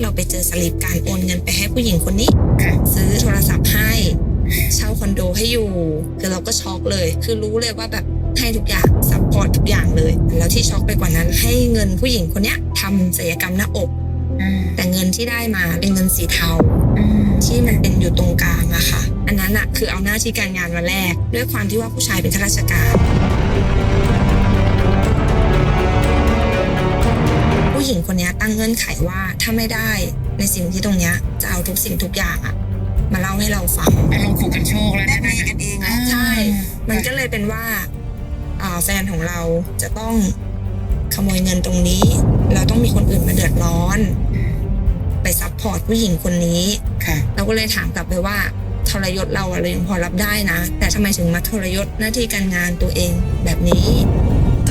เราไปเจอสลิปการโอนเงินไปให้ผู้หญิงคนนี้ ซื้อโทรศัพท์ให้ เช่าคอนโดให้อยู่คือเราก็ช็อกเลย คือรู้เลยว่าแบบให้ทุกอย่างซัพพอร์ตทุกอย่างเลย แล้วที่ช็อกไปกว่านั้นให้เงินผู้หญิงคนเนี้ยทำศัลยกรรมหน้าอก แต่เงินที่ได้มาเป็นเงินสีเทาที่มันเป็นอยู่ตรงกลางอะค่ะ อันนั้นอะคือเอาหน้าที่การงานมาแลกด้วยความที่ว่าผู้ชายเป็นข้าราชการ คนเนี้ยตั้งเงื่อนไขว่าถ้าไม่ได้ในสิ่งที่ตรงเนี้ยจะเอาทุกสิ่งทุกอย่างอะมาเล่าให้เราฟังอารมณ์ขู่กันโชคแล้วนะแม่กันเองนะใช่ มันก็เลยเป็นว่าอ่าแฟนของเราจะต้องขโมยเงินตรงนี้ เราต้องมีคนอื่นมาเดือดร้อน ไปซัพพอร์ตผู้หญิงคนนี้ค่ะเราก็เลยถามกลับไปว่าทรยศเราอะเรายังพอรับได้นะ แต่ทำไมถึงมาทรยศหน้าที่การงานตัวเองแบบนี้